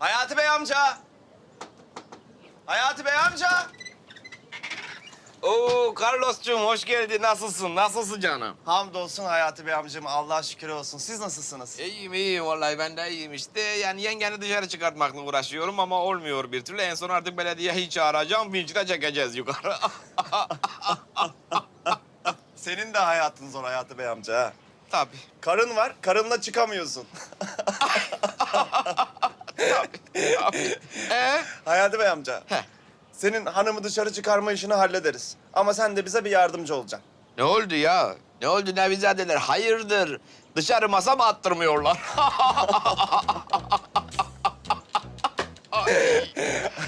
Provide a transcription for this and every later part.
Hayati Bey amca. Hayati Bey amca. Oo Carlos'cum hoş geldin. Nasılsın? Nasılsın canım? Hamdolsun Hayati Bey amcam. Allah'a şükür olsun. Siz nasılsınız? İyiyim iyiyim vallahi ben de iyiyim işte. Yani yengeni dışarı çıkartmakla uğraşıyorum ama olmuyor bir türlü. En son artık belediyeyi çağıracağım. Vinçle çekeceğiz yukarı. Senin de hayatın zor Hayati Bey amca. ha. Tabii. Karın var, karınla çıkamıyorsun. Ee? Hayati Bey amca. Heh. Senin hanımı dışarı çıkarma işini hallederiz. Ama sen de bize bir yardımcı olacaksın. Ne oldu ya? Ne oldu Nevizadeler? Hayırdır? Dışarı masa mı attırmıyorlar?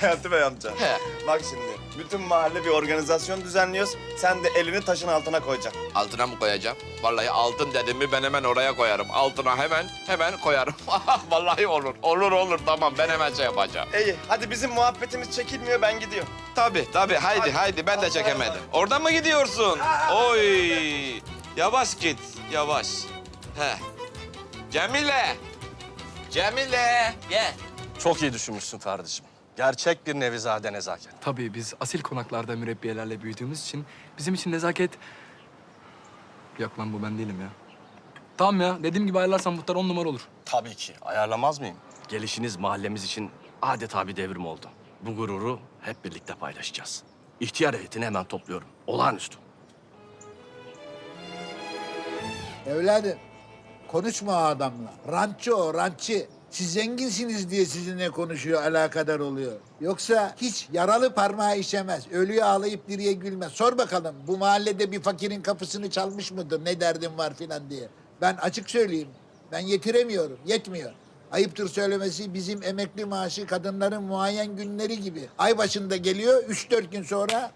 Hayati Bey amca. He. Bak şimdi, bütün mahalle bir organizasyon düzenliyoruz. Sen de elini taşın altına koyacaksın. Altına mı koyacağım? Vallahi altın dedim mi ben hemen oraya koyarım. Altına hemen hemen koyarım. Vallahi olur. Olur olur tamam ben hemen şey yapacağım. İyi, hadi bizim muhabbetimiz çekilmiyor, ben gidiyorum. Tabii tabii haydi Hadi. haydi ben de çekemedim. Oradan mı gidiyorsun? Oy. Yavaş git yavaş. He. Cemile. Cemile. Gel. Çok iyi düşünmüşsün Ferdi'cim. Gerçek bir nevizade nezaket. Tabii biz asil konaklarda mürebbiyelerle büyüdüğümüz için bizim için nezaket... Yok lan bu ben değilim ya. Tamam ya dediğim gibi ayarlarsan muhtar on numara olur. Tabii ki. Ayarlamaz mıyım? Gelişiniz mahallemiz için adeta bir devrim oldu. Bu gururu hep birlikte paylaşacağız. İhtiyar heyetini hemen topluyorum. Olağanüstü. Evladım, konuşma o adamla. Rantçı o, rantçı. Siz zenginsiniz diye sizinle konuşuyor, alakadar oluyor. Yoksa hiç yaralı parmağı işemez. Ölüye ağlayıp diriye gülmez. Sor bakalım, bu mahallede bir fakirin kapısını çalmış mıdır, ne derdin var filan diye. Ben açık söyleyeyim, ben yetiremiyorum, yetmiyor. Ayıptır söylemesi bizim emekli maaşı kadınların muayen günleri gibi. Ay başında geliyor, üç dört gün sonra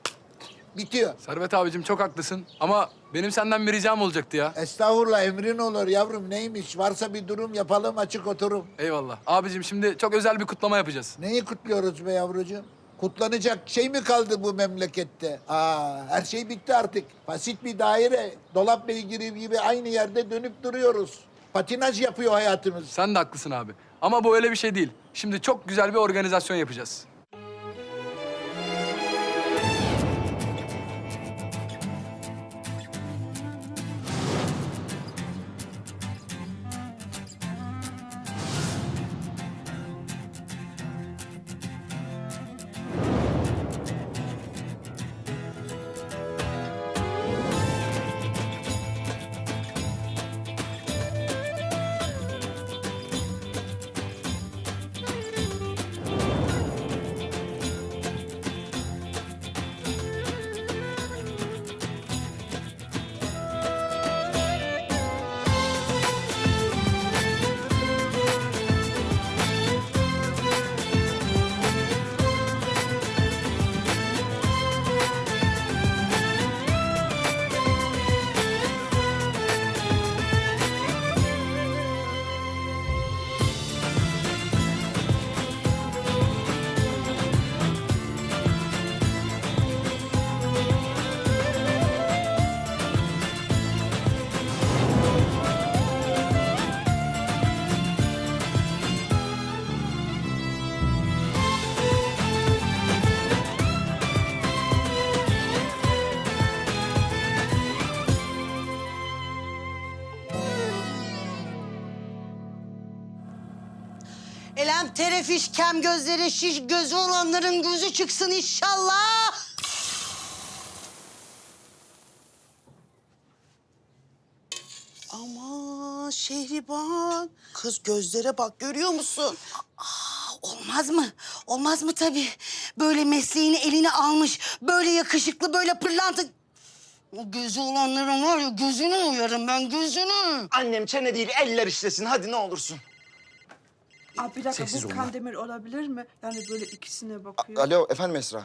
bitiyor. Servet abicim çok haklısın ama benim senden bir ricam olacaktı ya. Estağfurullah emrin olur yavrum neymiş? Varsa bir durum yapalım açık oturum. Eyvallah. Abicim şimdi çok özel bir kutlama yapacağız. Neyi kutluyoruz be yavrucuğum? Kutlanacak şey mi kaldı bu memlekette? Aa, her şey bitti artık. Basit bir daire. Dolap beygiri gibi aynı yerde dönüp duruyoruz. Patinaj yapıyor hayatımız. Sen de haklısın abi. Ama bu öyle bir şey değil. Şimdi çok güzel bir organizasyon yapacağız. Terefiş, kem gözleri, şiş gözü olanların gözü çıksın inşallah. Ama Şehriban, kız gözlere bak görüyor musun? Aa, olmaz mı? Olmaz mı tabii? Böyle mesleğini eline almış, böyle yakışıklı, böyle pırlanta... O gözü olanların var ya gözünü uyarım ben gözünü. Annem çene değil, eller işlesin. Hadi ne olursun. Abi bir dakika Sessiz bu olun. Kandemir olabilir mi? Yani böyle ikisine bakıyor. Alo, efendim Esra.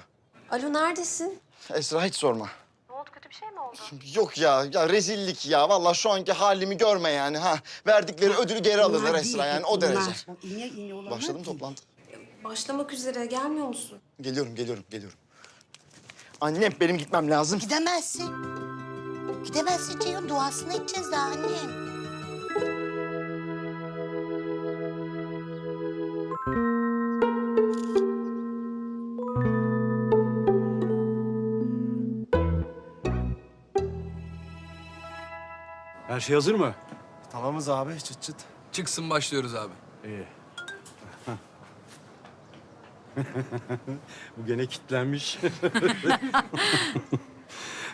Alo neredesin? Esra hiç sorma. Ne oldu kötü bir şey mi oldu? Yok ya, ya rezillik ya. Vallahi şu anki halimi görme yani. ha. Verdikleri ödülü geri alırlar Esra yani o derece. Başladım değil. toplantı. Başlamak üzere gelmiyor musun? Geliyorum, geliyorum, geliyorum. Annem benim gitmem lazım. Gidemezsin. Gidemezsin Ceyhun. Duasını edeceğiz daha annem. Şey hazır mı? Tamamız abi çıt çıt. Çıksın başlıyoruz abi. İyi. Bu gene kitlenmiş.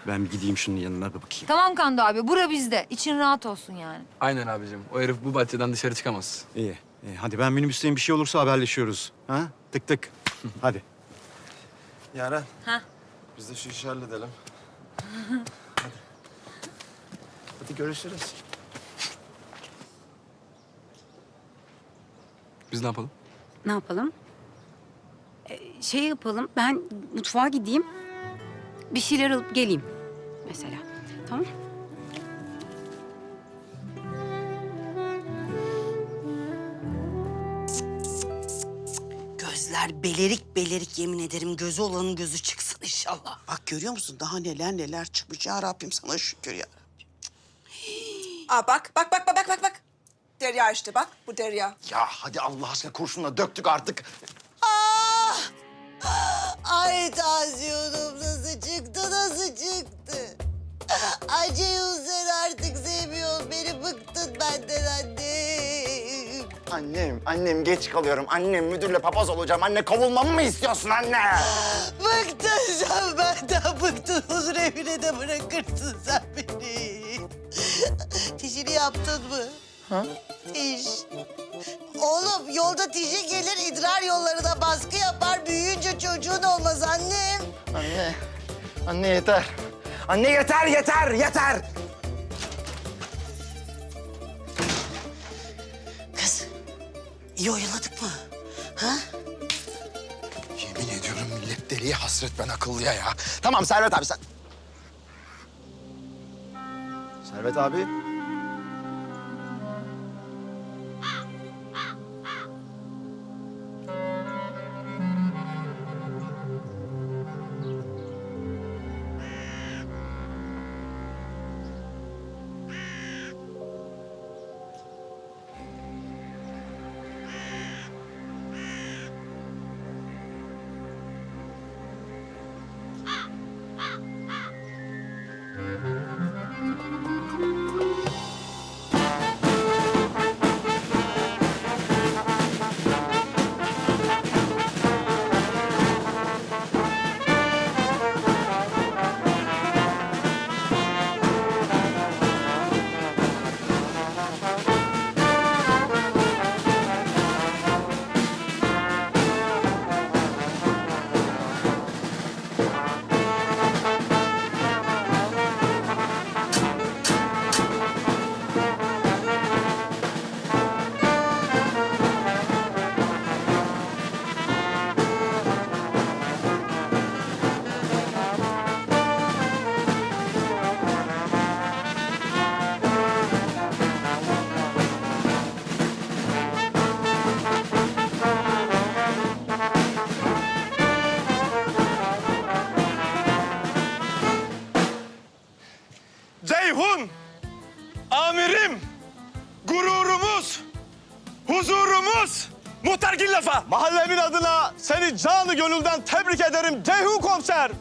ben bir gideyim şunun yanına bir bakayım. Tamam Kando abi, bura bizde. İçin rahat olsun yani. Aynen abicim. O herif bu bahçeden dışarı çıkamaz. İyi. iyi. Hadi ben minibüsteyim bir şey olursa haberleşiyoruz. Ha? Tık tık. Hadi. Yaren. Ha. Biz de şu işi halledelim. Hadi. Görüşürüz. Biz ne yapalım? Ne yapalım? Ee, şey yapalım, ben mutfağa gideyim. Bir şeyler alıp geleyim mesela. Tamam Gözler belerik belerik yemin ederim gözü olanın gözü çıksın inşallah. Bak görüyor musun daha neler neler çıkmış ya Rabbim sana şükür ya. Aa bak bak bak bak bak bak. Derya işte bak bu Derya. Ya hadi Allah aşkına kurşunla döktük artık. Ah! Ay tansiyonum nasıl çıktı nasıl çıktı? Ceyhun sen artık sevmiyorsun beni bıktın benden annem. Annem, annem geç kalıyorum. Annem müdürle papaz olacağım. Anne kovulmamı mı istiyorsun anne? Bıktın sen benden bıktın huzur evine de bırakırsın sen beni. Tişini yaptın mı? Ha? Tiş. Oğlum yolda tişi gelir idrar yollarına baskı yapar büyüyünce çocuğun olmaz annem. Anne, anne yeter. Anne yeter, yeter, yeter. Kız iyi oyaladık mı? Ha? Yemin ediyorum millet deliye hasret ben akıllıya ya. Tamam Servet abi sen... Servet abi. Seni canı gönülden tebrik ederim Ceyhun komiser!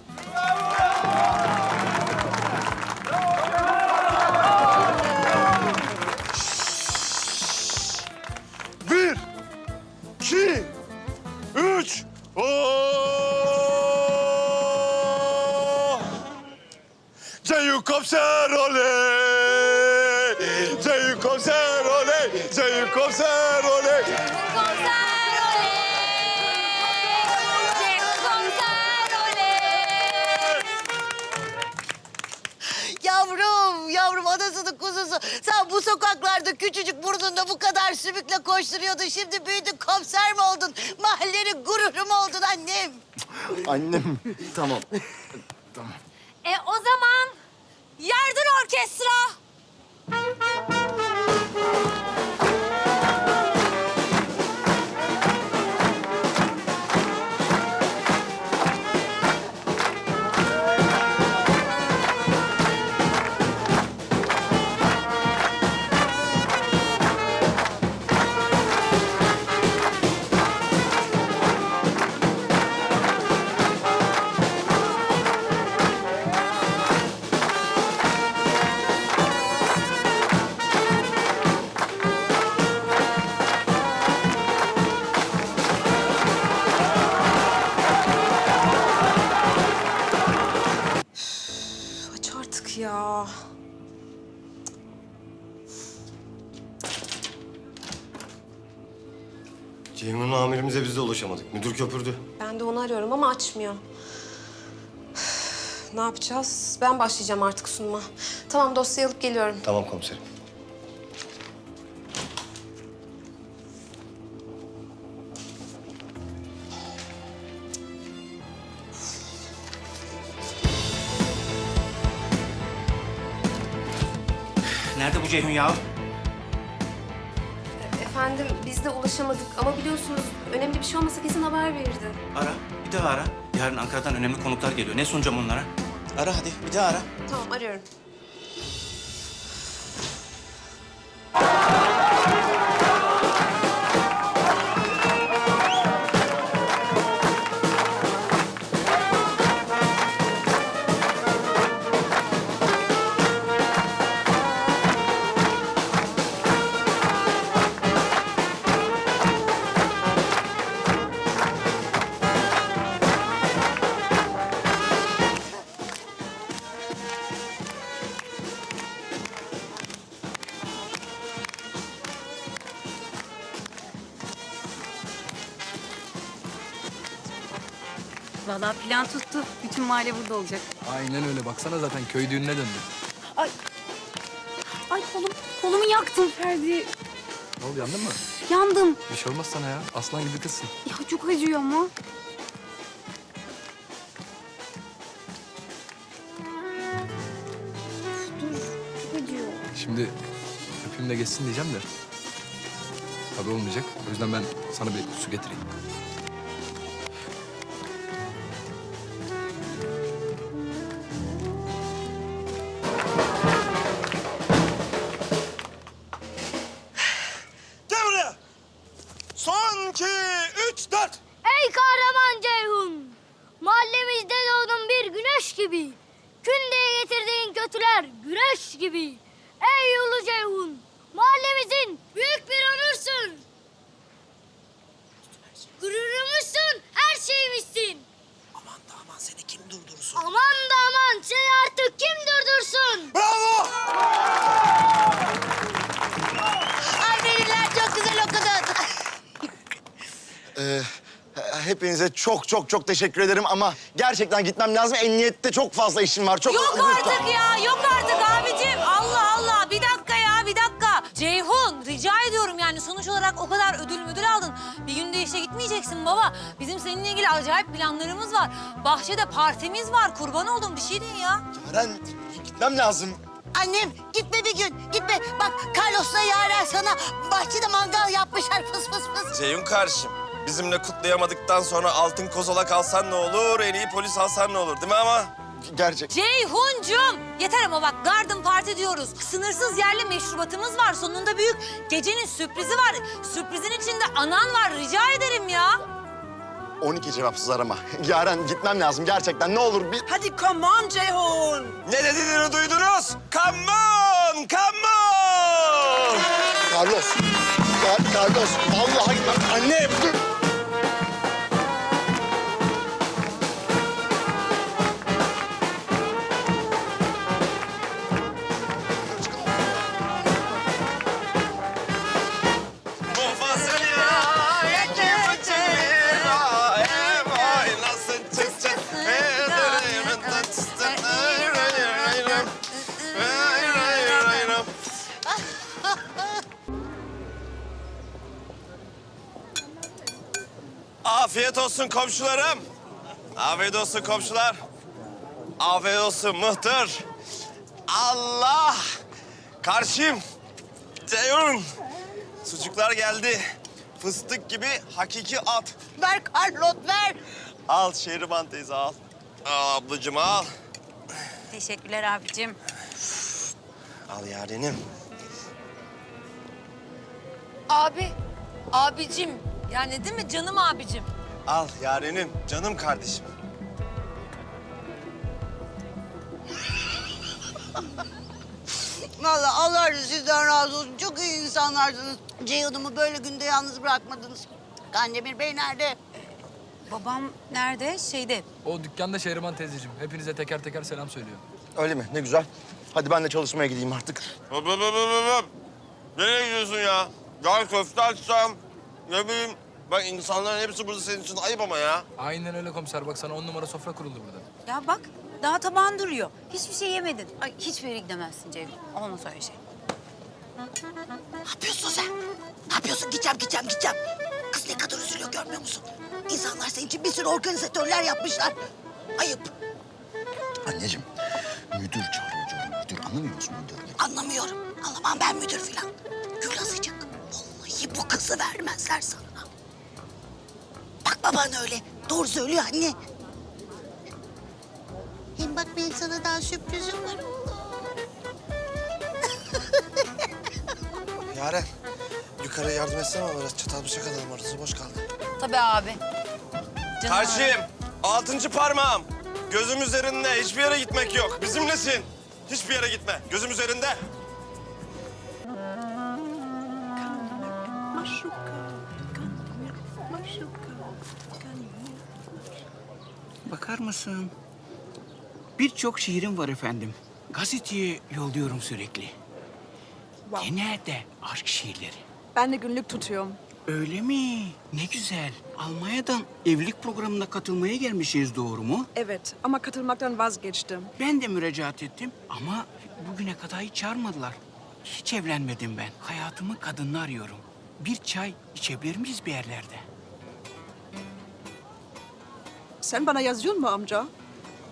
Bir, iki, üç, Oo! Ceyhun komiser oley! Kuzusu. Sen bu sokaklarda küçücük burnunda bu kadar sümükle koşturuyordun. Şimdi büyüdün komiser mi oldun? Mahallenin gururu mu oldun annem? Annem. tamam. E o zaman yardır orkestra. Amirimize biz de ulaşamadık. Müdür köpürdü. Ben de onu arıyorum ama açmıyor. ne yapacağız? Ben başlayacağım artık sunuma. Tamam dosyayı alıp geliyorum. Tamam komiserim. Nerede bu Ceyhun ya? Efendim biz de ulaşamadık ama biliyorsunuz önemli bir şey olmasa kesin haber verirdi. Ara, bir daha ara. Yarın Ankara'dan önemli konuklar geliyor. Ne sunacağım onlara? Ara hadi, bir daha ara. Tamam arıyorum. Plan tuttu. Bütün mahalle burada olacak. Aynen öyle. Baksana zaten köy düğününe döndü. Ay. Ay kolum, kolumu yaktım Ferdi. Ne oldu yandın mı? Yandım. Bir şey olmaz sana ya. Aslan gibi kızsın. Ya çok acıyor ama. Dur, çok acıyor. Şimdi öpeyim de geçsin diyeceğim de. Tabii olmayacak. O yüzden ben sana bir su getireyim. Hepinize çok çok çok teşekkür ederim ama gerçekten gitmem lazım. Emniyette çok fazla işim var. Çok Yok artık ya, yok artık abicim. Allah Allah, bir dakika ya, bir dakika. Ceyhun, rica ediyorum yani sonuç olarak o kadar ödül müdül aldın. Bir günde işe gitmeyeceksin baba. Bizim seninle ilgili acayip planlarımız var. Bahçede partimiz var, kurban oldum bir şey değil ya. Yaren gitmem lazım. Annem gitme bir gün gitme. Bak Carlos'la Yaren sana bahçede mangal yapmışlar fıs fıs fıs. Ceyhun kardeşim, bizimle kutlayamadıktan sonra altın kozalak alsan ne olur, en iyi polis alsan ne olur değil mi ama? Gerçek. Ceyhuncum! Yeter ama bak garden party diyoruz. Sınırsız yerli meşrubatımız var. Sonunda büyük gecenin sürprizi var. Sürprizin içinde anan var. Rica ederim ya. 12 cevapsız arama. Yaren gitmem lazım gerçekten. Ne olur bir... Hadi come on Ceyhun. Ne dediğini duydunuz? Come on, come on! Carlos. Car- Carlos. Vallahi gitmem. Anne dur. Afiyet olsun komşularım. Afiyet olsun komşular. Afiyet olsun mıhtır. Allah! Karşım. Ceyhun. Sucuklar geldi. Fıstık gibi hakiki at. Ver Carlos ver. Al Şehriban teyze al. Al ablacığım al. Teşekkürler abicim. Al yarenim. Abi, abicim. Yani değil mi canım abicim? Al yarenim, canım kardeşim. Vallahi Allah sizden razı olsun. Çok iyi insanlarsınız. Ceyhun'umu böyle günde yalnız bırakmadınız. Kandemir Bey nerede? Babam nerede? Şeyde. O dükkanda Şehriban teyzeciğim. Hepinize teker teker selam söylüyor. Öyle mi? Ne güzel. Hadi ben de çalışmaya gideyim artık. Hop hop hop hop hop. Nereye gidiyorsun ya? Gel köfte açsam, ne bileyim Bak insanların hepsi burada senin için ayıp ama ya. Aynen öyle komiser. Bak sana on numara sofra kuruldu burada. Ya bak daha tabağın duruyor. Hiçbir şey yemedin. Ay hiçbir yere gidemezsin Ceyhun. Olmaz öyle şey. Ne yapıyorsun sen? Ne yapıyorsun? Gideceğim, gideceğim, gideceğim. Kız ne kadar üzülüyor görmüyor musun? İnsanlar senin için bir sürü organizatörler yapmışlar. Ayıp. Anneciğim, müdür çağırıyor canım. Müdür anlamıyor musun müdür? Anlamıyorum. Anlamam ben müdür filan. Vallahi bu kızı vermezler sana. Bak baban öyle. Doğru söylüyor anne. Hem bak benim sana daha sürprizim var oğlum. Yaren, yukarı yardım etsene ama biraz çatal bıçak alalım orası boş kaldı. Tabii abi. Canım abi. Karşıyım, altıncı parmağım. Gözüm üzerinde, hiçbir yere gitmek yok. Bizimlesin. Hiçbir yere gitme, gözüm üzerinde. Bakar mısın? Birçok şiirim var efendim. Gazeteye yolluyorum sürekli. Genelde aşk şiirleri. Ben de günlük tutuyorum. Öyle mi? Ne güzel. Almanya'dan evlilik programına katılmaya gelmişiz doğru mu? Evet ama katılmaktan vazgeçtim. Ben de müracaat ettim ama bugüne kadar hiç çağırmadılar. Hiç evlenmedim ben. Hayatımı kadınla arıyorum. Bir çay içebilir miyiz bir yerlerde? Sen bana yazıyor mu amca?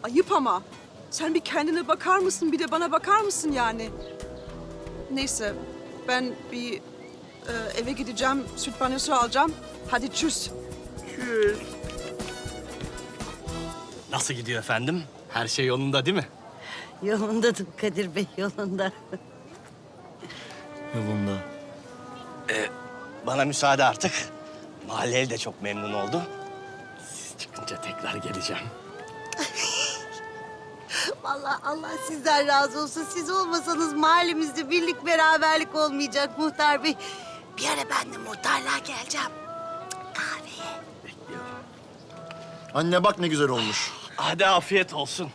Ayıp ama. Sen bir kendine bakar mısın bir de bana bakar mısın yani? Neyse ben bir e, eve gideceğim süt banyosu alacağım. Hadi çüz. Nasıl gidiyor efendim? Her şey yolunda değil mi? Yolundadır Kadir Bey, yolunda. Yolunda. Bana müsaade artık. Mahalleli de çok memnun oldu. Çıkınca tekrar geleceğim. Vallahi Allah sizden razı olsun. Siz olmasanız mahallemizde birlik beraberlik olmayacak muhtar bey. Bir ara ben de muhtarlığa geleceğim. Kahveye. Anne bak ne güzel olmuş. Hadi afiyet olsun.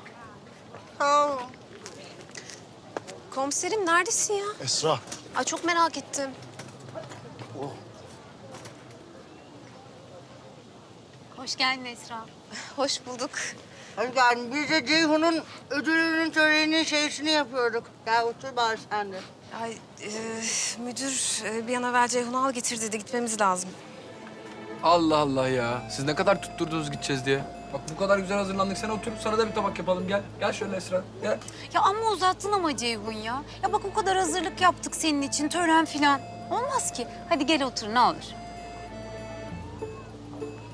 Komiserim neredesin ya? Esra, Ay çok merak ettim. Hoş geldin Esra. Hoş bulduk. Yani biz de Ceyhun'un ödülünün töreninin şeysini yapıyorduk. Gel otur bari sen de. Ay e, müdür e, bir an evvel Ceyhun'u al getir dedi. Gitmemiz lazım. Allah Allah ya. Siz ne kadar tutturdunuz gideceğiz diye. Bak bu kadar güzel hazırlandık. Sen otur sana da bir tabak yapalım. Gel. Gel şöyle Esra. Gel. Ya ama uzattın ama Ceyhun ya. Ya bak o kadar hazırlık yaptık senin için tören filan. Olmaz ki. Hadi gel otur ne olur.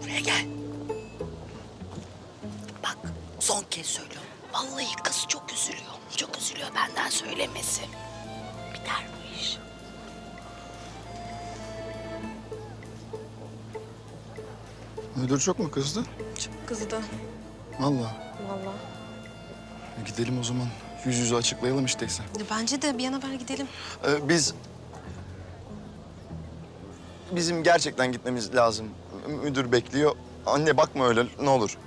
Buraya gel. Son kez söylüyorum. Vallahi kız çok üzülüyor. Çok üzülüyor benden söylemesi. Biter bu iş. müdür çok mu kızdı? Çok kızdı. Vallahi. Vallahi. Gidelim o zaman. Yüz yüze açıklayalım işteyse. Bence de bir an evvel gidelim. Ee, biz... Bizim gerçekten gitmemiz lazım. Müdür bekliyor. Anne bakma öyle ne olur.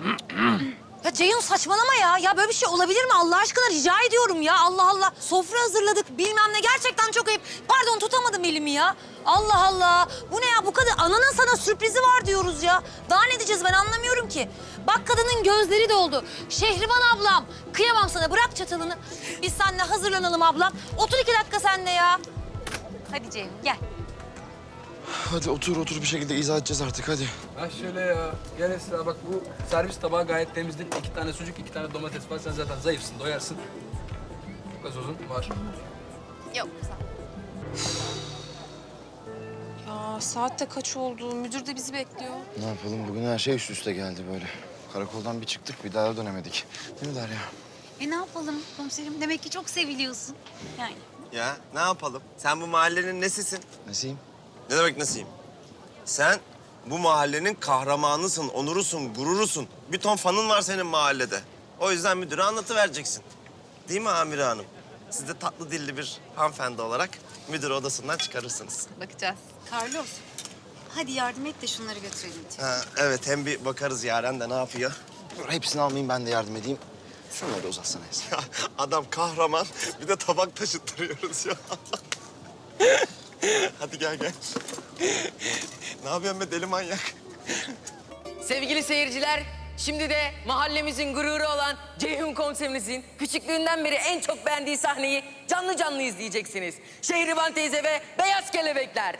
Ya Ceyhun saçmalama ya. Ya böyle bir şey olabilir mi? Allah aşkına rica ediyorum ya. Allah Allah. Sofra hazırladık bilmem ne. Gerçekten çok ayıp. Pardon tutamadım elimi ya. Allah Allah. Bu ne ya? Bu kadın ananın sana sürprizi var diyoruz ya. Daha ne diyeceğiz ben anlamıyorum ki. Bak kadının gözleri doldu. Şehriban ablam. Kıyamam sana. Bırak çatalını. Biz seninle hazırlanalım ablam. Otur iki dakika sen de ya. Hadi Ceyhun gel. Hadi otur otur bir şekilde izah edeceğiz artık hadi. Ha şöyle ya. Gel Esra bak bu servis tabağı gayet temizdir. İki tane sucuk, iki tane domates var. Sen zaten zayıfsın, doyarsın. Gazozun var. Yok. Ya saat de kaç oldu? Müdür de bizi bekliyor. Ne yapalım bugün her şey üst üste geldi böyle. Karakoldan bir çıktık bir daha dönemedik. Değil mi Derya? E ne yapalım komiserim? Demek ki çok seviliyorsun. Yani. Ya ne yapalım? Sen bu mahallenin nesisin? Nesiyim? Ne demek nesiyim? Sen bu mahallenin kahramanısın, onurusun, gururusun. Bir ton fanın var senin mahallede. O yüzden müdüre anlatıvereceksin. Değil mi Amire Hanım? Siz de tatlı dilli bir hanımefendi olarak müdür odasından çıkarırsınız. Bakacağız. Carlos. Hadi yardım et de şunları götürelim. Ha, evet hem bir bakarız Yaren de ne yapıyor. Dur hepsini almayayım ben de yardım edeyim. Şunları uzatsana. Ya adam kahraman bir de tabak taşıttırıyoruz ya. Hadi gel gel. ne yapıyorsun be deli manyak? Sevgili seyirciler, şimdi de mahallemizin gururu olan Ceyhun komiserimizin küçüklüğünden beri en çok beğendiği sahneyi canlı canlı izleyeceksiniz. Şehriban teyze ve Beyaz Kelebekler.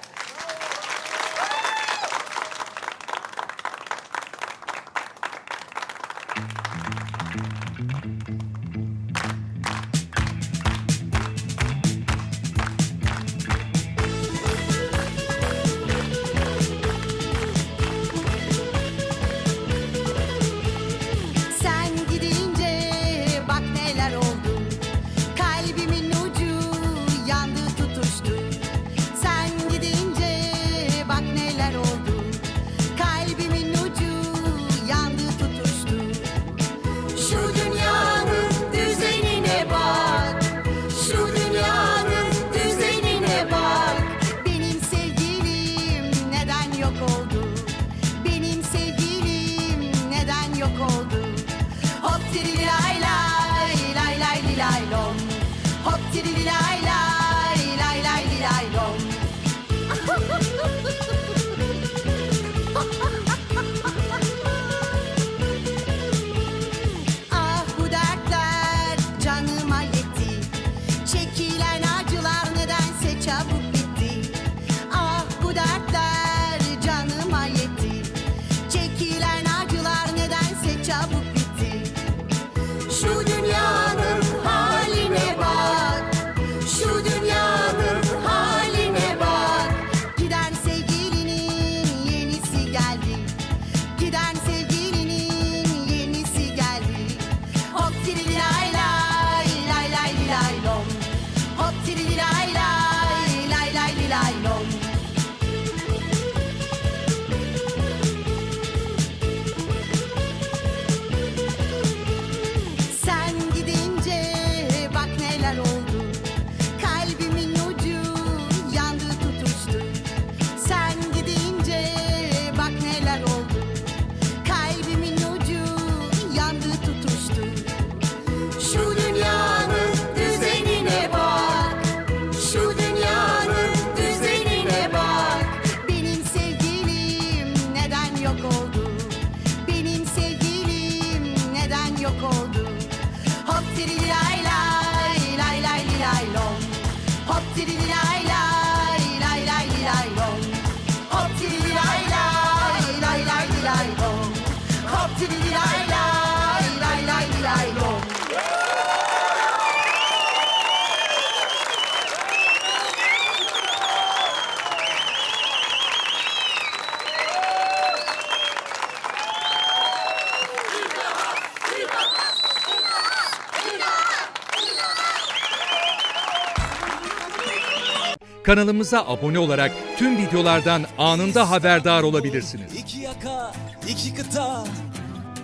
Kanalımıza abone olarak tüm videolardan anında haberdar olabilirsiniz. İki yaka, iki kıta,